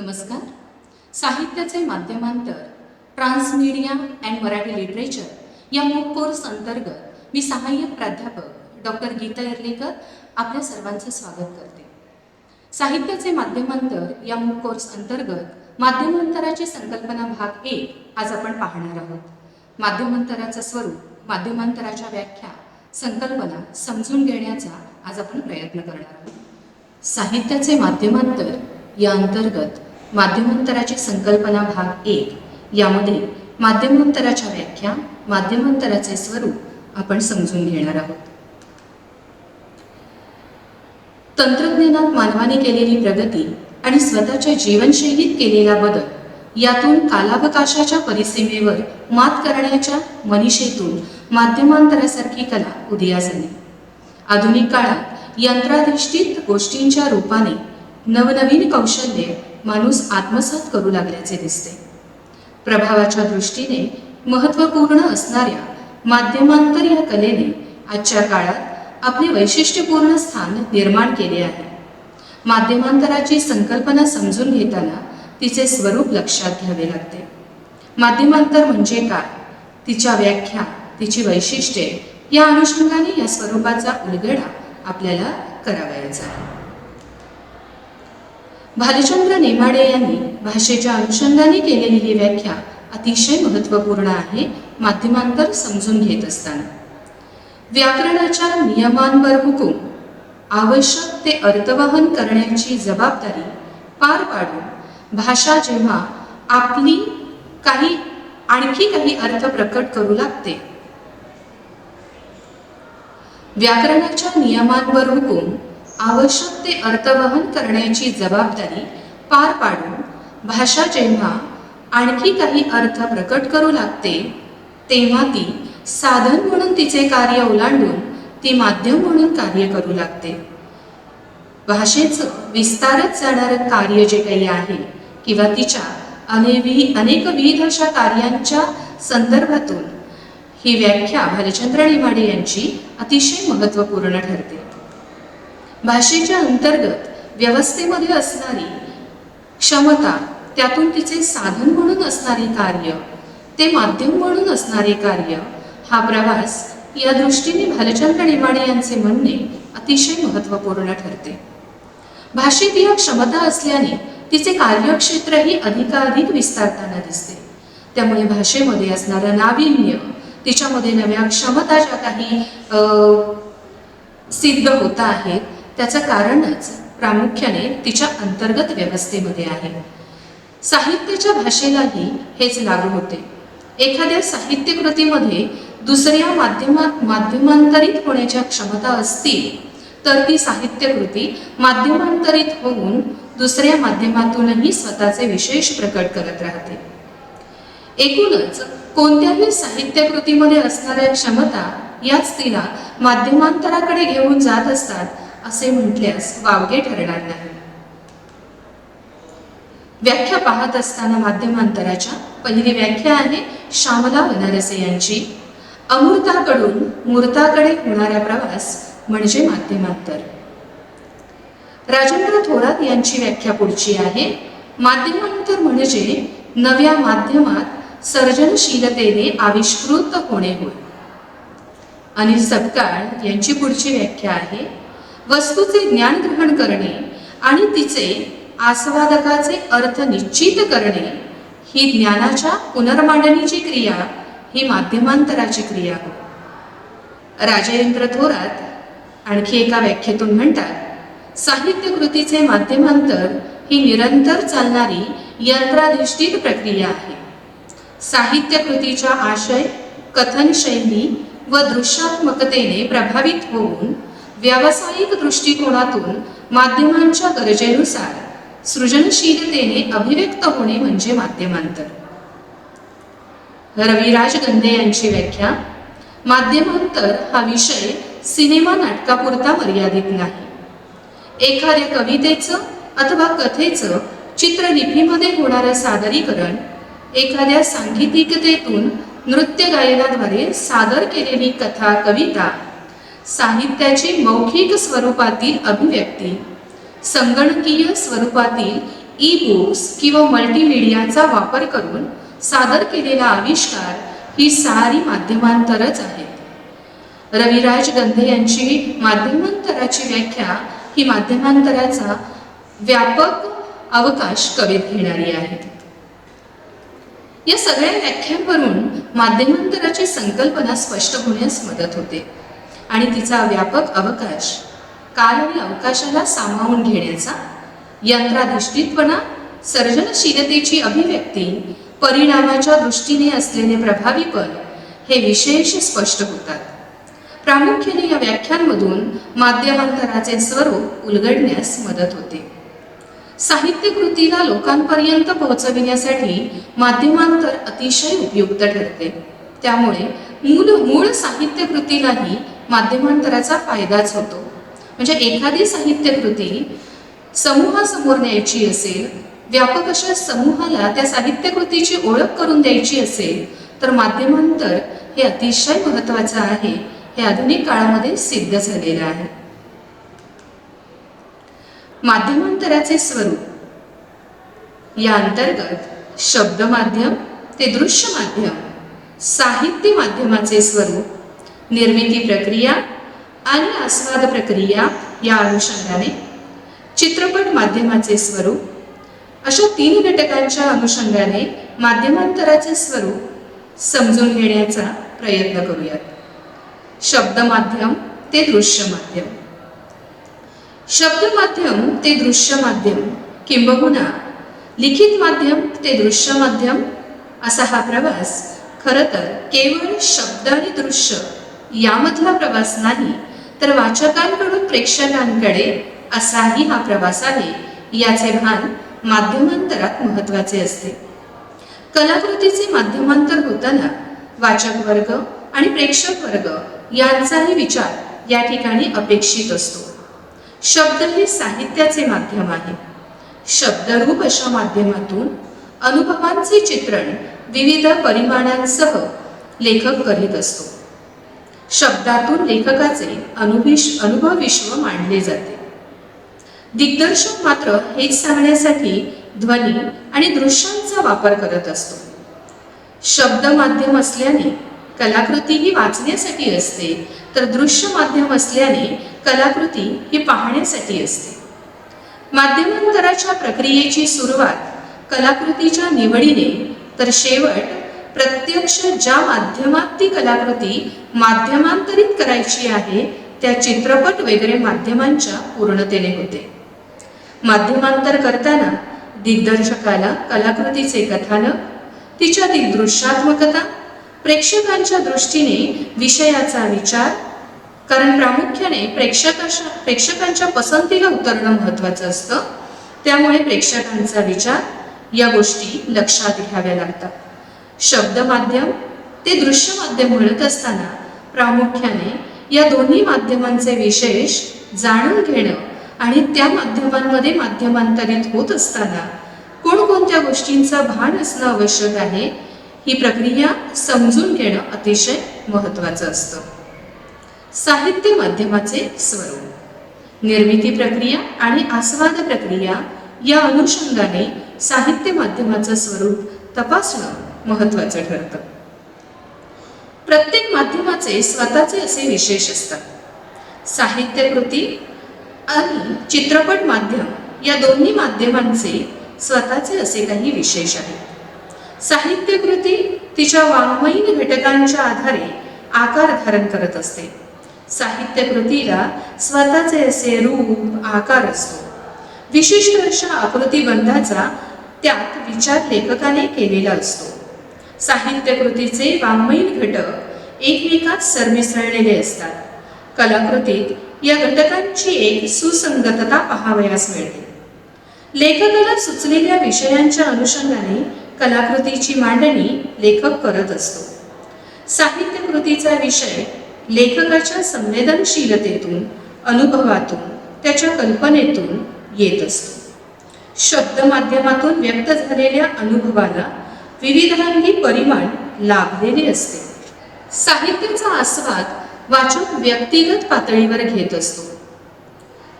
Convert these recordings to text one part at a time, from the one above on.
नमस्कार. साहित्याचे माध्यमांतर ट्रान्समीडिया अँड मराठी लिटरेचर या मूक कोर्स अंतर्गत मी सहाय्यक प्राध्यापक डॉक्टर गीता एर्लेकर आपल्या सर्वांचं स्वागत करते. साहित्याचे माध्यमांतर या मूक कोर्स अंतर्गत माध्यमांतराची संकल्पना भाग एक आज आपण पाहणार आहोत. माध्यमांतराचं स्वरूप माध्यमांतराच्या व्याख्या संकल्पना समजून घेण्याचा आज आपण प्रयत्न करणार आहोत. साहित्याचे माध्यमांतर या अंतर्गत माध्यमांतराची संकल्पना भाग एक यामध्ये माध्यमांतराच्या व्याख्या माध्यमांतराचे स्वरूप आपण समजून घेणार आहोत. तंत्रज्ञानात मानवाने केलेली प्रगती आणि स्वतःच्या जीवनशैलीत केलेला बदल यातून कालावकाशाच्या परिसीमेवर मात करण्याच्या मनिषेतून माध्यमांतरासारखी कला उदयास आली. आधुनिक काळात यंत्राधिष्ठित गोष्टींच्या रूपाने नवनवीन कौशल्ये माणूस आत्मसात करू लागल्याचे दिसते. प्रभावाच्या दृष्टीने महत्त्वपूर्ण असणाऱ्या माध्यमांतर या कलेने आजच्या काळात आपले वैशिष्ट्यपूर्ण स्थान निर्माण केले आहे. माध्यमांतराची संकल्पना समजून घेताना तिचे स्वरूप लक्षात घ्यावे लागते. माध्यमांतर म्हणजे काय? तिच्या व्याख्या तिची वैशिष्ट्ये या अनुषंगाने या स्वरूपाचा उलगडा आपल्याला करावयाचा आहे. भालचंद्र नेमाडे यांनी भाषेच्या अनुषंगाने केलेली ही व्याख्या अतिशय महत्त्वपूर्ण आहे माध्यमांतर समजून घेत असताना. व्याकरणाच्या नियमांवर हुकूम आवश्यक ते अर्थवहन करण्याची जबाबदारी पार पाडून भाषा जेव्हा आपली काही आणखी काही अर्थ प्रकट करू लागते व्याकरणाच्या नियमांवर हुकूम आवश्यक ते अर्थवहन करण्याची जबाबदारी पार पाडून भाषा जेव्हा आणखी काही अर्थ प्रकट करू लागते तेव्हा ती साधन म्हणून तिचे कार्य ओलांडून ती माध्यम म्हणून कार्य करू लागते. भाषेचं विस्तारत जाणारं कार्य जे काही आहे किंवा तिच्या अनेवी अनेकविध अशा कार्यांच्या संदर्भातून ही व्याख्या भालचंद्र नेमाडे यांची अतिशय महत्त्वपूर्ण ठरते. भाषेच्या अंतर्गत व्यवस्थेमध्ये असणारी क्षमता त्यातून तिचे साधन म्हणून असणारे कार्य ते माध्यम म्हणून असणारे कार्य हा प्रवास या दृष्टीने भालचंद्र लिवाडे यांचे म्हणणे अतिशय महत्त्वपूर्ण ठरते. भाषेत या क्षमता असल्याने तिचे कार्यक्षेत्रही अधिकाधिक विस्तारताना दिसते. त्यामुळे भाषेमध्ये असणारं नाविन्य तिच्यामध्ये नव्या क्षमता ज्या काही सिद्ध होत आहेत त्याचं कारणच प्रामुख्याने तिच्या अंतर्गत व्यवस्थेमध्ये आहे. साहित्याच्या भाषेलाही हेच लागू होते. एखाद्या साहित्य कृतीमध्ये दुसऱ्या माध्यमात माध्यमांतरित होण्याच्या क्षमता असतील तर ती साहित्यकृती माध्यमांतरित होऊन दुसऱ्या माध्यमातूनही स्वतःचे विशेष प्रकट करत राहते. एकूणच कोणत्याही साहित्यकृतीमध्ये असणाऱ्या क्षमता याच तिला माध्यमांतराकडे घेऊन जात असतात असे म्हटल्यास वावगे ठरणार नाही. व्याख्या पाहत असताना माध्यमांतराच्या पहिली व्याख्या आहे श्यामला बनारसे यांची. अमूर्ताकडून मूर्ताकडे होणारा प्रवास म्हणजे माध्यमांतर. राजेंद्र थोरात यांची व्याख्या पुढची आहे. माध्यमांतर म्हणजे नव्या माध्यमात सर्जनशीलतेने आविष्कृत होणे होय. अनिल सपकाळ यांची पुढची व्याख्या आहे वस्तूचे ज्ञान ग्रहण करणे आणि तिचे आस्वादकाचे अर्थ निश्चित करणे ही ज्ञानाच्या पुनर्मांडणीची क्रिया ही माध्यमांतराची क्रिया हो राजेंद्र थोरात आणखी एका व्याख्येतून म्हणतात साहित्य कृतीचे माध्यमांतर ही निरंतर चालणारी यंत्राधिष्ठित प्रक्रिया आहे. साहित्य कृतीच्या आशय कथन शैली व दृश्यात्मकतेने प्रभावित होऊन व्यावसायिक दृष्टिकोनातून माध्यमांच्या गरजेनुसार सृजनशीलतेने अभिव्यक्त होणे म्हणजे माध्यमांतर. रविराज गंधे यांची व्याख्या माध्यमांतर हा विषय सिनेमा नाटकापुरता मर्यादित नाही. एखाद्या कवितेचं अथवा कथेचं चित्रलिपीमध्ये होणारं सादरीकरण एखाद्या सांगीतिकतेतून नृत्य गायनाद्वारे सादर केलेली कथा कविता साहित्याची मौखिक स्वरूपातील अभिव्यक्ती संगणकीय स्वरूपातील ई बुक्स किंवा मल्टीमीडियाचा वापर करून सादर केलेला आविष्कार ही सारी माध्यमांतरच आहेत रविराज गंधे यांची माध्यमांतराची व्याख्या ही माध्यमांतराचा व्यापक अवकाश कवेत घेणारी आहे. या सगळ्या व्याख्यांवरून माध्यमांतराची संकल्पना स्पष्ट होण्यास मदत होते. आणि तिचा व्यापक अवकाश काल आणि अवकाशाला सामावून घेण्याचा यंत्राधिष्ठितपणा सर्जनशीलतेची अभिव्यक्ती परिणामाच्या दृष्टीने असलेले प्रभावीपण हे विशेष स्पष्ट होतात. प्रामुख्याने या व्याख्यांमधून माध्यमांतराचे स्वरूप उलगडण्यास मदत होते. साहित्य कृतीला लोकांपर्यंत पोहोचविण्यासाठी माध्यमांतर अतिशय उपयुक्त ठरते. त्यामुळे मूल मूळ साहित्य कृतीलाही माध्यमांतराचा फायदाच होतो. म्हणजे एखादी साहित्य कृती समूहासमोर न्यायची असेल व्यापक अशा समूहाला त्या साहित्य कृतीची ओळख करून द्यायची असेल तर माध्यमांतर हे अतिशय महत्वाचं आहे हे आधुनिक काळामध्ये सिद्ध झालेलं आहे. माध्यमांतराचे स्वरूप. या अंतर्गत शब्द माध्यम ते दृश्य माध्यम साहित्य माध्यमाचे स्वरूप निर्मिती प्रक्रिया आणि आस्वाद प्रक्रिया या अनुषंगाने चित्रपट माध्यमाचे स्वरूप अशा तीन घटकांच्या अनुषंगाने माध्यमांतराचे स्वरूप समजून घेण्याचा प्रयत्न करूयात. शब्द माध्यम ते दृश्य माध्यम शब्द माध्यम ते दृश्य माध्यम किंबहुना लिखित माध्यम ते दृश्य माध्यम असा हा प्रवास खरं तर केवळ शब्द आणि दृश्य यामधला प्रवास नाही तर वाचकांकडून प्रेक्षकांकडे असाही हा प्रवास आहे याचे भान माध्यमांतरात महत्त्वाचे असते. कलाकृतीचे माध्यमांतर होताना वाचक वर्ग आणि प्रेक्षक वर्ग यांचाही विचार या ठिकाणी अपेक्षित असतो. शब्द हे साहित्याचे माध्यम आहे. शब्दरूप अशा माध्यमातून अनुभवांचे चित्रण विविध परिमाणांसह लेखक करीत असतो. शब्दातून लेखकाचे अनुभविश अनुभव विश्व मांडले जाते. दिग्दर्शक मात्र हेच सांगण्यासाठी ध्वनी आणि दृश्यांचा वापर करत असतो. शब्द माध्यम असल्याने कलाकृती ही वाचण्यासाठी असते तर दृश्य माध्यम असल्याने कलाकृती ही पाहण्यासाठी असते. माध्यमांतराच्या प्रक्रियेची सुरुवात कलाकृतीच्या निवडीने तर शेवट प्रत्यक्ष ज्या माध्यमात ती कलाकृती माध्यमांतरित करायची आहे त्या चित्रपट वगैरे माध्यमांच्या पूर्णतेने होते. माध्यमांतर करताना दिग्दर्शकाला कलाकृतीचे कथानक तिच्या दिग्दृश्यात्मकता प्रेक्षकांच्या दृष्टीने विषयाचा विचार कारण प्रामुख्याने प्रेक्षकाच्या प्रेक्षकांच्या पसंतीला उतरणं महत्वाचं असतं. त्यामुळे प्रेक्षकांचा विचार या गोष्टी लक्षात घ्याव्या लागतात. शब्द माध्यम ते दृश्य माध्यम म्हणत असताना प्रामुख्याने या दोन्ही माध्यमांचे विशेष जाणून घेणं आणि त्या माध्यमांमध्ये माध्यमांतरित होत असताना कोणकोणत्या गोष्टींचा भान असणं आवश्यक आहे ही प्रक्रिया समजून घेणं अतिशय महत्त्वाचं असतं. साहित्य माध्यमाचे स्वरूप. निर्मिती प्रक्रिया आणि आस्वाद प्रक्रिया या अनुषंगाने साहित्य माध्यमाचं स्वरूप तपासणं महत्त्वाचं ठरतं. प्रत्येक माध्यमाचे स्वतःचे असे विशेष असतात. साहित्य कृती आणि चित्रपट माध्यम या दोन्ही माध्यमांचे स्वतःचे असे काही विशेष आहेत साहित्य कृती तिच्या वाङ्मयीन घटकांच्या आधारे आकार धारण करत असते. साहित्य कृतीला स्वतःचे असे रूप आकार असतो. विशिष्ट अशा आकृतीबंधाचा त्यात विचार लेखकाने केलेला असतो. साहित्य कृतीचे वाङ्मयीन घटक एकमेकात सरमिसळलेले असतात. कलाकृतीत या घटकांची एक सुसंगतता पाहावयास मिळते. लेखकाला सुचलेल्या विषयांच्या अनुषंगाने कलाकृतीची मांडणी लेखक करत असतो. साहित्य कृतीचा विषय लेखकाच्या संवेदनशीलतेतून अनुभवातून त्याच्या कल्पनेतून येत असतो. शब्द माध्यमातून व्यक्त झालेल्या अनुभवाला विविधांगी परिमाण लाभलेले असते. साहित्याचा आस्वाद वाचक व्यक्तिगत पातळीवर घेत असतो.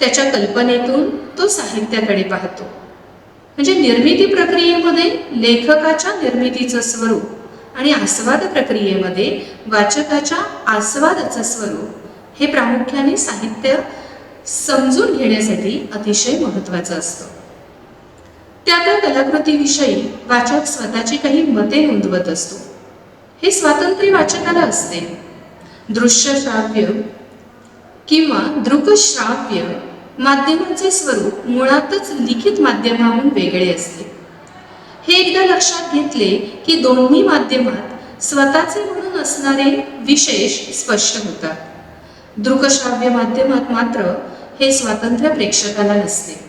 त्याच्या कल्पनेतून तो साहित्याकडे पाहतो. म्हणजे निर्मिती प्रक्रियेमध्ये लेखकाच्या निर्मितीचं स्वरूप आणि आस्वाद प्रक्रियेमध्ये वाचकाच्या आस्वादाचं स्वरूप हे प्रामुख्याने साहित्य समजून घेण्यासाठी अतिशय महत्त्वाचं असतं. त्या त्या कलाकृतीविषयी वाचक स्वतःची काही मते नोंदवत असतो. हे स्वातंत्र्य वाचकाला असते. दृश्य श्राव्य किंवा दृकश्राव्य माध्यमांचे स्वरूप मुळातच लिखित माध्यमाहून वेगळे असते. हे एकदा लक्षात घेतले की दोन्ही माध्यमात स्वतःचे म्हणून असणारे विशेष स्पष्ट होतात. दृकश्राव्य माध्यमात मात्र हे स्वातंत्र्य प्रेक्षकाला नसते.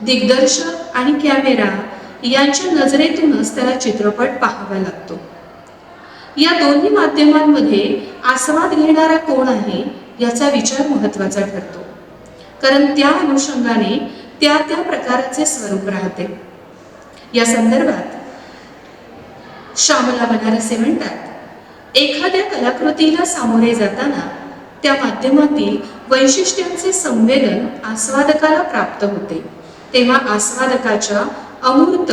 दिग्दर्शक आणि कॅमेरा यांच्या नजरेतूनच त्याला चित्रपट पाहावा लागतो. या दोन्ही माध्यमांमध्ये आस्वाद घेणारा कोण आहे याचा विचार महत्त्वाचा ठरतो. कारण त्या अनुषंगाने त्या त्या प्रकाराचे स्वरूप राहते. या संदर्भात श्यामला बनारसे म्हणतात एखाद्या कलाकृतीला सामोरे जाताना त्या माध्यमातील वैशिष्ट्यांचे संवेदन आस्वादकाला प्राप्त होते. तेव्हा आस्वादकाच्या अमूर्त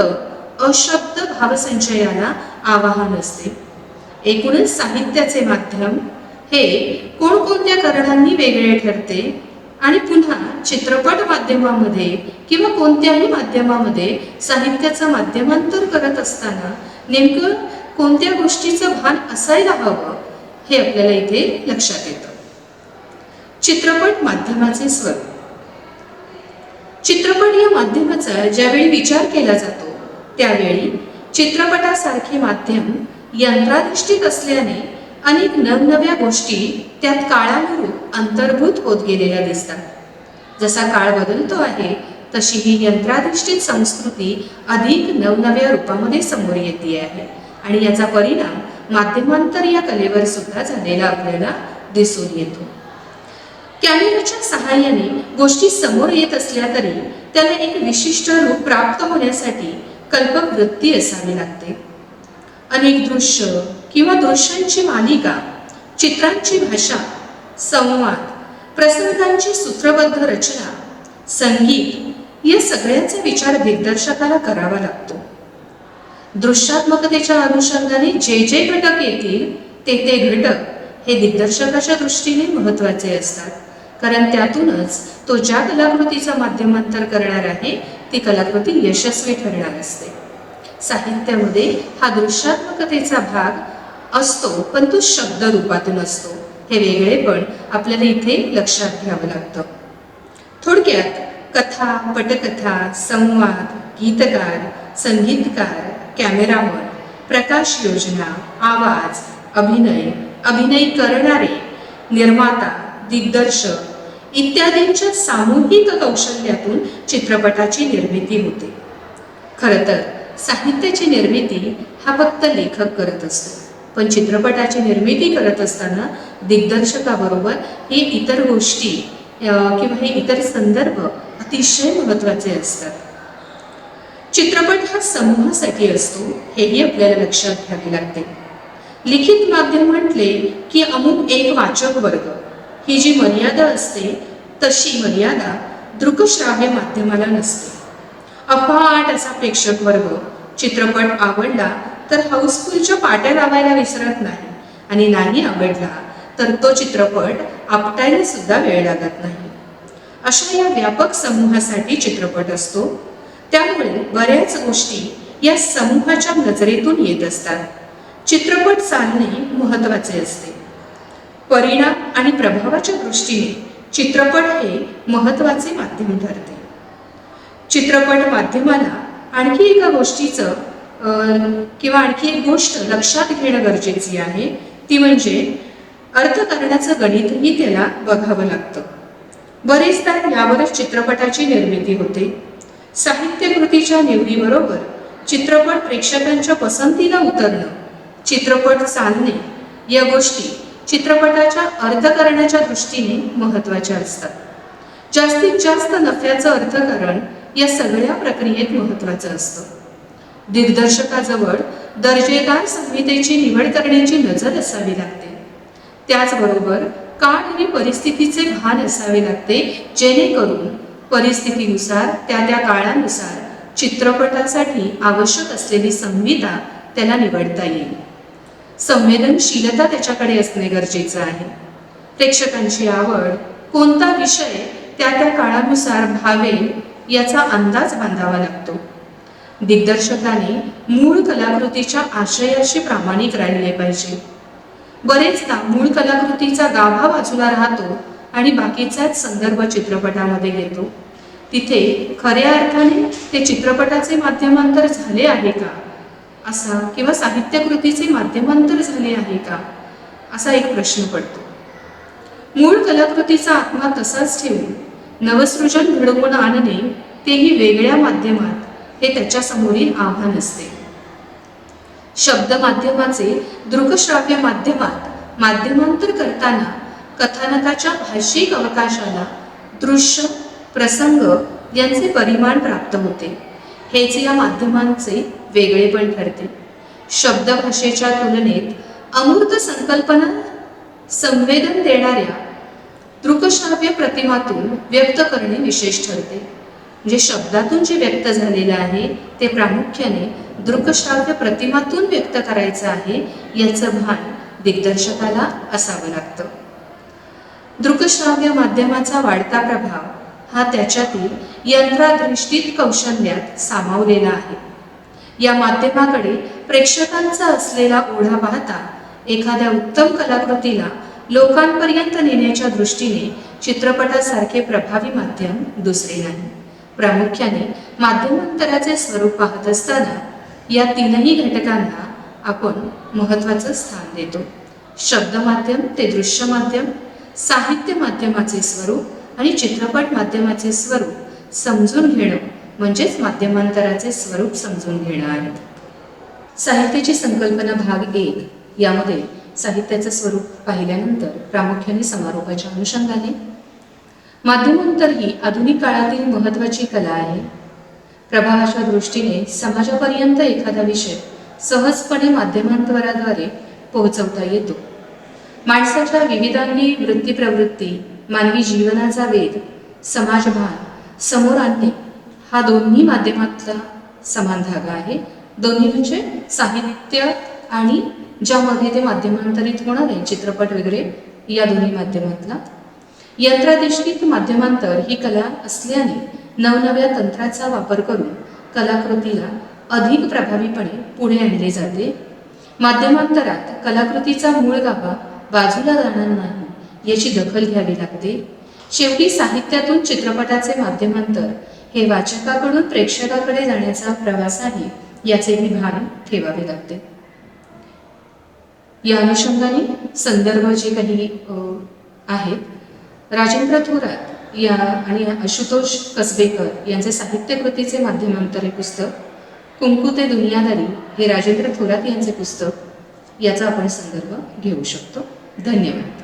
अशब्द भावसंचयाला आवाहन असते. एकूणच साहित्याचे माध्यम हे कोणकोणत्या कारणांनी वेगळे ठरते? आणि पुन्हा चित्रपट माध्यमामध्ये किंवा कोणत्याही माध्यमामध्ये साहित्याचं माध्यमांतर करत असताना नेमकं कोणत्या गोष्टीचं भान असायला हवं हे आपल्याला इथे लक्षात येतं. चित्रपट माध्यमाचे स्वरूप चित्रपट या माध्यमाचा ज्यावेळी विचार केला जातो त्यावेळी चित्रपटासारखे माध्यम यंत्राधिष्ठित असल्याने अनेक नवनव्या गोष्टी त्यात काळानुरूप अंतर्भूत होत गेलेल्या दिसतात. जसा काळ बदलतो आहे तशी ही यंत्राधिष्ठित संस्कृती अधिक नवनव्या रूपामध्ये समोर येते आहे. आणि याचा परिणाम माध्यमांतर या कलेवर सुद्धा झालेला आपल्याला दिसून येतो. कॅमेराच्या सहाय्याने गोष्टी समोर येत असल्या तरी त्याला एक विशिष्ट रूप प्राप्त होण्यासाठी कल्पक वृत्ती असावी लागते. अनेक दृश्य किंवा दृश्यांची मालिका चित्रांची भाषा संवाद प्रसंगांची सूत्रबद्ध रचना संगीत या सगळ्यांचा विचार दिग्दर्शकाला करावा लागतो. दृश्यात्मकतेच्या अनुषंगाने जे जे घटक येतील ते ते घटक हे दिग्दर्शकाच्या दृष्टीने महत्त्वाचे असतात. कारण त्यातूनच तो ज्या कलाकृतीचं माध्यमांतर करणार आहे ती कलाकृती यशस्वी ठरणार असते. साहित्यामध्ये हा दृश्यात्मकतेचा भाग असतो पण तो शब्द रूपातून असतो. हे वेगळे पण आपल्याला इथे लक्षात घ्यावं लागतं. थोडक्यात कथा पटकथा संवाद गीतकार संगीतकार कॅमेरामन प्रकाश योजना आवाज अभिनय अभिनय करणारे निर्माता दिग्दर्शक इत्यादींच्या सामूहिक कौशल्यातून चित्रपटाची निर्मिती होते. खरं तर साहित्याची निर्मिती हा फक्त लेखक करत असतो. पण चित्रपटाची निर्मिती करत असताना दिग्दर्शकाबरोबर हे इतर गोष्टी किंवा हे इतर संदर्भ अतिशय महत्त्वाचे असतात. चित्रपट हा समूहासाठी असतो हेही आपल्याला लक्षात घ्यावे लागते. लिखित माध्यम म्हटले की अमुक एक वाचक वर्ग ही जी मर्यादा असते तशी मर्यादा दृकश्राव्य माध्यमाला नसते. अफाट असा प्रेक्षक वर्ग चित्रपट आवडला तर हाऊसफुलच्या पाट्या लावायला विसरत नाही आणि नाही आवडला तर तो चित्रपट आपटायला सुद्धा वेळ लागत नाही. अशा या व्यापक समूहासाठी चित्रपट असतो. त्यामुळे बऱ्याच गोष्टी या समूहाच्या नजरेतून येत असतात. चित्रपट चालणे महत्त्वाचे असते. परिणाम आणि प्रभावाच्या दृष्टीने चित्रपट हे महत्त्वाचे माध्यम ठरते. चित्रपट माध्यमाला आणखी एका गोष्टीचं किंवा आणखी एक गोष्ट लक्षात घेणं गरजेची आहे ती म्हणजे अर्थकारणाचं गणितही त्याला बघावं लागतं. बरेचदा यावरच चित्रपटाची निर्मिती होते. साहित्यकृतीच्या निवडीबरोबर चित्रपट प्रेक्षकांच्या पसंतीला उतरणं चित्रपट चालणे या गोष्टी चित्रपटाच्या अर्थकारणाच्या दृष्टीने महत्त्वाच्या असतात. जास्तीत जास्त नफ्याचं अर्थकारण या सगळ्या प्रक्रियेत महत्त्वाचं असतं. दिग्दर्शकाजवळ दर्जेदार संहितेची निवड करण्याची नजर असावी लागते. त्याचबरोबर काळ आणि परिस्थितीचे भान असावे लागते जेणेकरून परिस्थितीनुसार त्या त्या काळानुसार चित्रपटासाठी आवश्यक असलेली संहिता त्याला निवडता येईल. संवेदनशीलता त्याच्याकडे असणे गरजेचं आहे. प्रेक्षकांची आवड कोणता विषय त्या त्या काळानुसार भावेल याचा अंदाज बांधावा लागतो. दिग्दर्शकाने मूळ कलाकृतीच्या आशयाशी प्रामाणिक राहिले पाहिजे. बरेचदा मूळ कलाकृतीचा गाभा बाजूला राहतो आणि बाकीचाच संदर्भ चित्रपटामध्ये घेतो. तिथे खऱ्या अर्थाने ते चित्रपटाचे माध्यमांतर झाले आहे का? असा किंवा साहित्यकृतीचे माध्यमांतर झाले आहे का? असा एक प्रश्न पडतो. मूळ कलाकृतीचा आत्मा तसाच ठेवून नवसृजन घडवून आणणे तेही वेगळ्या माध्यमात हे त्याच्यासमोरील आव्हान असते. शब्द माध्यमाचे दृकश्राव्य माध्यमात माध्यमांतर करताना कथानकाच्या भाषिक अवकाशाला दृश्य प्रसंग यांचे परिमाण प्राप्त होते. हेच या माध्यमांचे वेगळेपण ठरते. शब्द भाषेच्या तुलनेत अमूर्त संकल्पना संवेदन देणाऱ्या दृकश्राव्य प्रतिमातून व्यक्त करणे विशेष ठरते. जे शब्दातून जे व्यक्त झालेलं आहे ते प्रामुख्याने दृकश्राव्य प्रतिमातून व्यक्त करायचं आहे याचं भान दिग्दर्शकाला असावं लागतं. दृकश्राव्य माध्यमाचा वाढता प्रभाव हा त्याच्यातील यंत्राधिष्ठित कौशल्यात सामावलेला आहे. या माध्यमाकडे प्रेक्षकांचा असलेला ओढा पाहता एखाद्या उत्तम कलाकृतीला लोकांपर्यंत नेण्याच्या दृष्टीने चित्रपटासारखे प्रभावी माध्यम दुसरे नाही. प्रामुख्याने माध्यमांतराचे स्वरूप पाहत असताना या तीनही घटकांना आपण महत्वाचं स्थान देतो. शब्द माध्यम ते दृश्य माध्यम साहित्य माध्यमाचे स्वरूप आणि चित्रपट माध्यमाचे स्वरूप समजून घेणं म्हणजेच माध्यमांतराचे स्वरूप समजून घेणं आहे. साहित्याची संकल्पना भाग एक यामध्ये साहित्याचं स्वरूप पाहिल्यानंतर प्रामुख्याने समारोपाच्या अनुषंगाने माध्यमांतर ही आधुनिक काळातील महत्वाची कला आहे. प्रभावाच्या दृष्टीने समाजापर्यंत एखादा विषय सहजपणे माध्यमांतराद्वारे पोहोचवता येतो. माणसाच्या विविधांगी वृत्ती प्रवृत्ती मानवी जीवनाचा वेध समाजभान समोर आणणे हा दोन्ही माध्यमातला समान धागा आहे. दोन्ही म्हणजे साहित्य आणि ज्यामध्ये ते माध्यमांतरित होणार आहे चित्रपट वगैरे या दोन्ही माध्यमातला यंत्राधिष्ठित माध्यमांतर ही कला असल्याने नवनव्या तंत्राचा वापर करून कलाकृतीला अधिक प्रभावीपणे पुढे आणले जाते. माध्यमांतरात कलाकृतीचा मूळ गाभा बाजूला जाणार नाही याची दखल घ्यावी लागते. शेवटी साहित्यातून चित्रपटाचे माध्यमांतर हे वाचकाकडून प्रेक्षकाकडे जाण्याचा प्रवास आहे याचेही भान ठेवावे लागते. या अनुषंगाने संदर्भ जे काही आहेत राजेंद्र थोरात या आणि आशुतोष कसबेकर यांचे साहित्यकृतीचे माध्यमांतर हे पुस्तक कुंकू ते दुनियादारी हे राजेंद्र थोरात यांचे पुस्तक याचा आपण संदर्भ घेऊ शकतो. धन्यवाद.